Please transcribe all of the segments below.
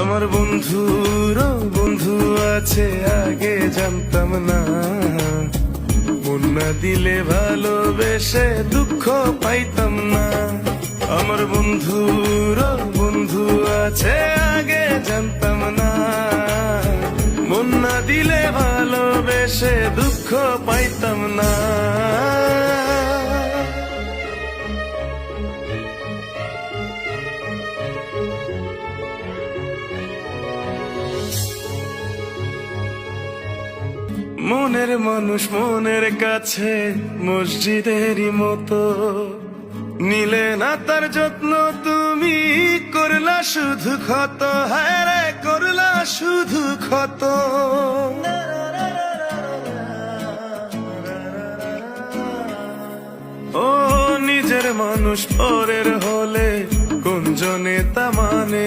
আমার বন্ধুর বন্ধু আছে, আগে জানতাম না। না দিলে ভালোবেসে দুঃখ পাইতাম না। আমার বন্ধুর বন্ধু আছে, আগে জানতাম না। না দিলে ভালোবেসে দুঃখ পাইতাম না। মনের মানুষ মনের কাছে, মসজিদেরই মতো। নিলে না তার যত্ন, তুমি করলা শুধু ক্ষত হ্যাঁ করলা শুধু ক্ষত। ও নিজের মানুষ পরের হলে, কোন জনে তা মানে?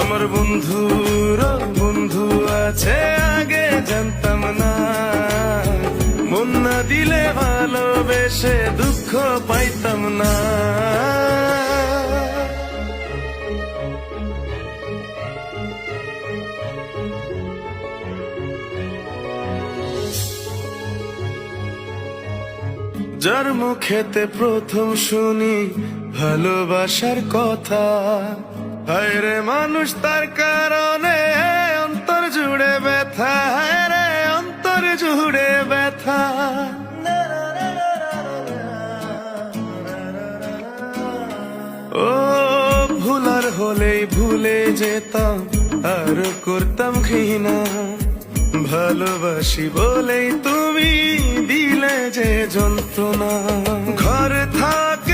আমার বন্ধুর বন্ধু আছে, আগে জানতাম না। মন না দিলে ভালোবেসে দুঃখ পাইতাম না। যার মুখেতে প্রথম শুনি ভালোবাসার কথা। হায় রে মানুষ, তার কারণে অন্তর জুড়ে ব্যথা। হায় রে অন্তর জুড়ে ব্যথা। ও, ভুলার হলেই ভুলে যেতাম, আর করতাম ঘৃণা। ভালোবাসি বলেই তুমি দিলে যে যন্ত্রণা। ঘর থাকে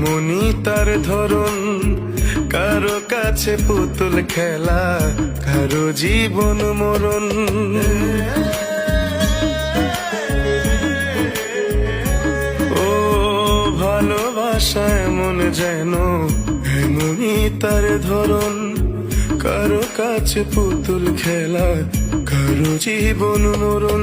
এমনই তার ধরন, কারও কাছে পুতুল খেলা, কারও জীবন মরণ। ও ভালোবাসা এমন যেন, এমনই তার ধরন, কারও কাছে পুতুল খেলা, কারও জীবন মরণ।